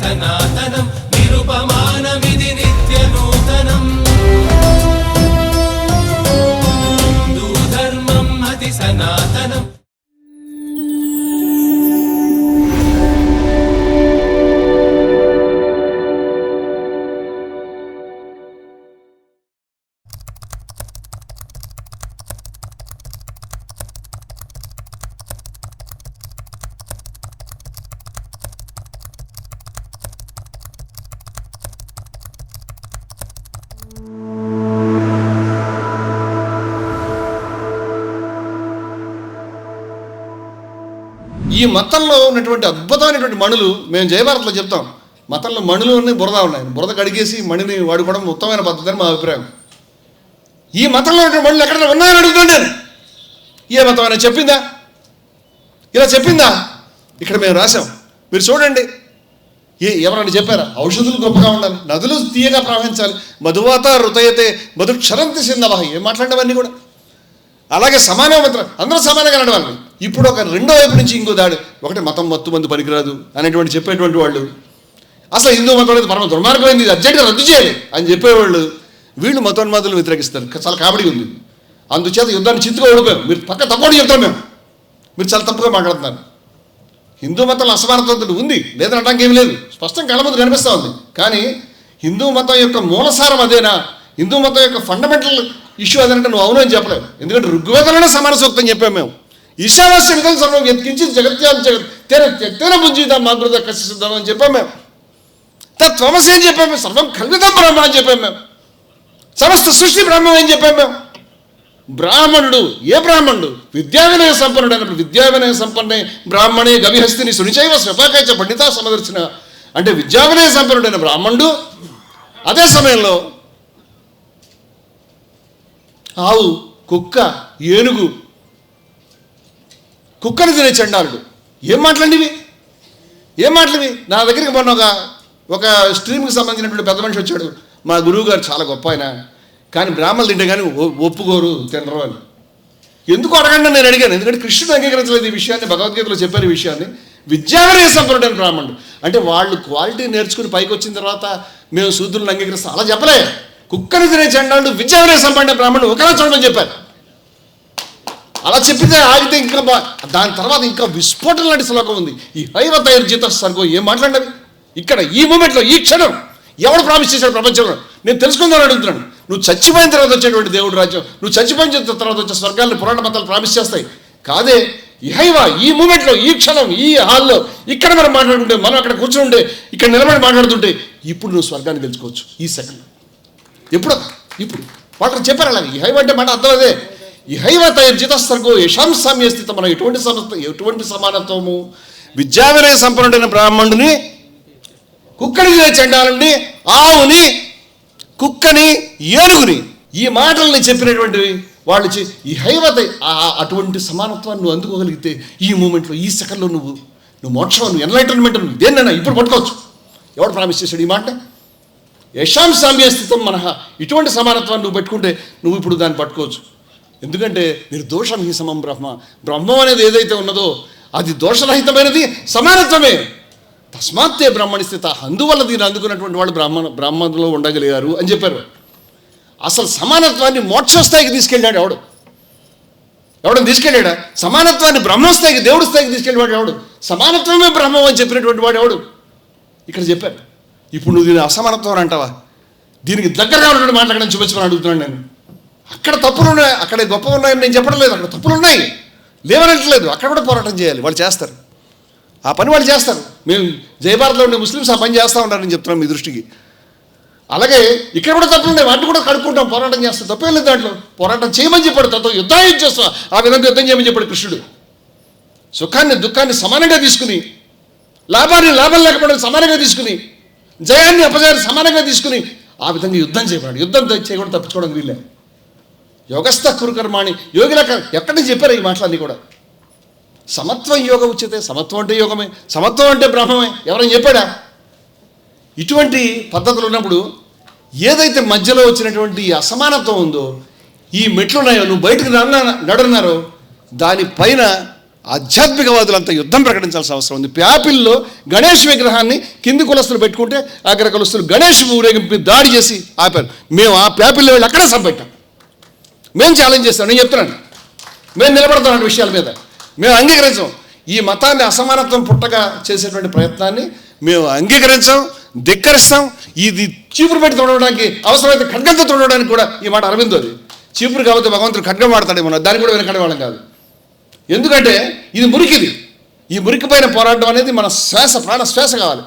சனாதனம். ఈ మతంలో ఉన్నటువంటి అద్భుతమైనటువంటి మణులు మేము జయభారత్లో చెప్తాం. మతంలో మణులు ఉన్నాయి బురద ఉన్నాయి. బురద కడిగేసి మణిని వాడుకోవడం ఉత్తమమైన పద్ధతి అని మా అభిప్రాయం. ఈ మతంలో ఉన్నటువంటి మణులు ఎక్కడ ఉన్నాయని అడుగుతాను నేను. ఏ మతం అయినా చెప్పిందా? ఇలా చెప్పిందా? ఇక్కడ మేము రాసాం మీరు చూడండి. ఏ ఎవరైనా చెప్పారా? ఔషధులు గొప్పగా ఉండాలి. నదులు తీయగా ప్రవహించాలి. మధువాత రుతయతే మధు క్షరంతి సిందవహ ఏం మాట్లాడేవన్నీ కూడా? అలాగే సమాన మంత్రం. అందరూ సమానంగా నడవాలి. ఇప్పుడు ఒక రెండో వైపు నుంచి ఇంకో దాడి. ఒకటి మతం మత్తు మందు పనికిరాదు అనేటువంటి చెప్పేటువంటి వాళ్ళు. అసలు హిందూ మతం అనేది పరమ దుర్మార్గమైంది. ఇది అర్జెంట్గా రద్దు చేయాలి అని చెప్పేవాళ్ళు. వీళ్ళు మతోన్మాదులు వ్యతిరేకిస్తారు. చాలా కాబడి ఉంది. అందుచేత యుద్ధాన్ని చింతగా ఓడిపోయాం. మీరు పక్క తప్పకుండా చెప్తాం మేము. మీరు చాలా తప్పుగా మాట్లాడుతున్నారు. హిందూ మతంలో అసమానత ఉంది. లేదని అనడానికి లేదు. స్పష్టం కళ్ళ ముందు కనిపిస్తూ ఉంది. కానీ హిందూ మతం యొక్క మూలసారం అదేనా? హిందూ మతం యొక్క ఫండమెంటల్ ఇష్యూ అదేనంటే నువ్వు అవును అని చెప్పలేవు. ఎందుకంటే ఋగ్వేదంలోనే సమాన సూక్తం చెప్పాము మేము. ఈశావాస్య విధం సర్వం ఎత్కించి జగత్యాలు జగత్ తేన తేన బుజ్జిత మాతృత కసిద్దాం అని చెప్పాము మేము. తత్వమసి అని చెప్పాము సర్వం కల్వితం బ్రహ్మ అని చెప్పాము మేము. సమస్త సృష్టి బ్రహ్మం అని చెప్పాము మేము. బ్రాహ్మణుడు ఏ బ్రాహ్మణుడు? విద్యావినయ సంపన్నుడు అన్నప్పుడు విద్యా వినయ సంపన్నే బ్రాహ్మణే గవిహస్తిని సునిచైవ స్వపాకైచ పండిత సమదర్శన. అంటే విద్యా వినయ సంపన్నుడైన బ్రాహ్మణుడు అదే సమయంలో ఆవు కుక్క ఏనుగు కుక్కను తినే చండాలుడు. ఏం మాట్లాడివి? ఏం మాట్లాడివి? నా దగ్గరికి మొన్న ఒక ఒక స్ట్రీమ్కి సంబంధించినటువంటి పెద్ద మనిషి వచ్చాడు. మా గురువు గారు చాలా గొప్ప ఆయన. కానీ బ్రాహ్మణులు తింటే కానీ ఒ- ఒప్పుకోరు తినరు అని. ఎందుకు అడగండి నేను అడిగాను. ఎందుకంటే కృష్ణుడు అంగీకరించలేదు ఈ విషయాన్ని భగవద్గీతలో చెప్పారు ఈ విషయాన్ని. విద్యావనయ సంప్రదాయం బ్రాహ్మణుడు. అంటే వాళ్ళు క్వాలిటీ నేర్చుకుని పైకి వచ్చిన తర్వాత మేము శూద్రులను అంగీకరిస్తాం. అలా చెప్పలే. కుక్కని తినే చండాడు విద్యావనయ సంపన్న బ్రాహ్మణుడు ఒకలా చూడమని చెప్పారు. అలా చెప్పితే ఆగితే ఇంకా దాని తర్వాత ఇంకా విస్ఫోటం లాంటి శ్లోకం ఉంది. ఈ హైవ తైర్జిత సర్గో ఏం మాట్లాడినవి? ఇక్కడ ఈ మూమెంట్లో ఈ క్షణం ఎవడు ప్రామిస్ చేశాడు ప్రపంచంలో? నేను తెలుసుకుందామని అడుగుతున్నాను. నువ్వు చచ్చిపోయిన తర్వాత వచ్చేటువంటి దేవుడు రాజ్యం. నువ్వు చచ్చిపోయిన తర్వాత వచ్చే స్వర్గాలను పురాణ మతాలు ప్రామిస్ చేస్తాయి కాదే ఇహైవా ఈ మూమెంట్లో ఈ క్షణం ఈ హాల్లో ఇక్కడ మనం మాట్లాడుకుంటే మనం అక్కడ కూర్చుంటే ఇక్కడ నిలబడి మాట్లాడుతుంటే ఇప్పుడు నువ్వు స్వర్గాన్ని తెలుసుకోవచ్చు ఈ సెకండ్. ఎప్పుడు? ఇప్పుడు. వాళ్ళు చెప్పారు అలాగే. ఇహైవ అంటే మాట అర్థం అదే. ఇహైవ తయారు తైర్జిత యశాం సామ్య స్థిత మనం ఎటువంటి సమస్త ఎటువంటి సమానత్వము? విద్యావినయ సంపన్నుడైన బ్రాహ్మణుని కుక్కడి చెండాలని చండాలని ఆవుని కుక్కని ఏనుగుని. ఈ మాటల్ని చెప్పినటువంటివి వాళ్ళు ఈ హైవత ఆ- అటువంటి సమానత్వాన్ని నువ్వు అందుకోగలిగితే ఈ మూమెంట్లో ఈ సెకండ్లో నువ్వు నువ్వు మోక్షం నువ్వు ఎన్లైటన్మెంట్ నువ్వు దేన్నైనా ఇప్పుడు పట్టుకోవచ్చు. ఎవడు ప్రామిస్ చేశాడు ఈ మాట? యశాం సామ్య స్థితం మనహ. ఇటువంటి సమానత్వాన్ని నువ్వు పెట్టుకుంటే నువ్వు ఇప్పుడు దాన్ని పట్టుకోవచ్చు. ఎందుకంటే నిర్దోషం హి సమం బ్రహ్మ. బ్రహ్మం అనేది ఏదైతే ఉన్నదో అది దోషరహితమైనది సమానత్వమే. తస్మాత్తే బ్రహ్మణి స్థిత అందువల్ల దీన్ని అందుకున్నటువంటి వాళ్ళు బ్రాహ్మణ బ్రాహ్మణులో ఉండగలిగారు అని చెప్పారు. అసలు సమానత్వాన్ని మోక్షస్థాయికి తీసుకెళ్ళాడు ఎవడు? ఎవడని తీసుకెళ్ళాడా? సమానత్వాన్ని బ్రహ్మస్థాయికి దేవుడి స్థాయికి తీసుకెళ్ళేవాడు ఎవడు? సమానత్వమే బ్రహ్మం అని చెప్పినటువంటి వాడు ఎవడు? ఇక్కడ చెప్పారు. ఇప్పుడు నువ్వు దీని అసమానత్వం అంటావా? దీనికి దగ్గరగా ఉన్నటువంటి మాట్లాడడం చూపించమని అడుగుతున్నాను నేను. అక్కడ తప్పులు ఉన్నాయి అక్కడ గొప్ప ఉన్నాయని నేను చెప్పడం లేదు. అక్కడ తప్పులు ఉన్నాయి. లేవనట్లేదు. అక్కడ కూడా పోరాటం చేయాలి. వాళ్ళు చేస్తారు. ఆ పని వాళ్ళు చేస్తారు. మేము జయభారత్లో ఉండే ముస్లిమ్స్ ఆ పని చేస్తూ ఉన్నారని చెప్తున్నాం మీ దృష్టికి. అలాగే ఇక్కడ కూడా తప్పులు ఉన్నాయి వాటిని కూడా కడుక్కుంటాం పోరాటం చేస్తాం. తప్పేం లేదు దాంట్లో. పోరాటం చేయమని చెప్పాడు తనతో యుద్ధం చేస్తాం. ఆ విధంగా యుద్ధం చేయమని చెప్పాడు కృష్ణుడు. సుఖాన్ని దుఃఖాన్ని సమానంగా తీసుకుని లాభాన్ని లాభం లేకపోవడం సమానంగా తీసుకుని జయాన్ని అపజయాన్ని సమానంగా తీసుకుని ఆ విధంగా యుద్ధం చేయబడాడు యుద్ధం చేయకుండా తప్పించుకోవడం వీళ్ళే. యోగస్థ కురుకర్మాణి యోగిలకు ఎక్కడి నుంచి చెప్పారు ఈ మాటలన్నీ కూడా? సమత్వం యోగ ఉచితే సమత్వం అంటే యోగమే. సమత్వం అంటే బ్రహ్మమే. ఎవరైనా చెప్పాడా? ఇటువంటి పద్ధతులు ఉన్నప్పుడు ఏదైతే మధ్యలో వచ్చినటువంటి అసమానత్వం ఉందో ఈ మెట్లు ఉన్నాయో నువ్వు బయటకు నన్న నడున్నారో దానిపైన ఆధ్యాత్మికవాదులంతా యుద్ధం ప్రకటించాల్సిన అవసరం ఉంది. ప్యాపిల్లో గణేష్ విగ్రహాన్ని కింది కులస్తులు పెట్టుకుంటే అగ్ర కులస్తులు గణేష్ ఊరేగింపు దాడి చేసి ఆపారు. మేము ఆ ప్యాపిల్లో వెళ్ళి అక్కడే సంపెట్టాం. మేము ఛాలెంజ్ చేస్తాం. నేను చెప్తున్నాను. మేము నిలబడతాం విషయాల మీద. మేము అంగీకరించాం. ఈ మతాన్ని అసమానత్వం పుట్టగా చేసేటువంటి ప్రయత్నాన్ని మేము అంగీకరించాం ధిక్కరిస్తాం. ఇది చీపురు పెట్టి తొడవడానికి అవసరమైతే ఖడ్గంతో తొడవడానికి కూడా ఈ మాట అరవిందో అది. చీపురు కాబట్టి భగవంతుడు ఖడ్గం మనం దాన్ని కూడా వెనకడే వాళ్ళం కాదు. ఎందుకంటే ఇది మురికిది. ఈ మురికిపైన పోరాటం అనేది మన శ్వాస ప్రాణ శ్వాస కావాలి.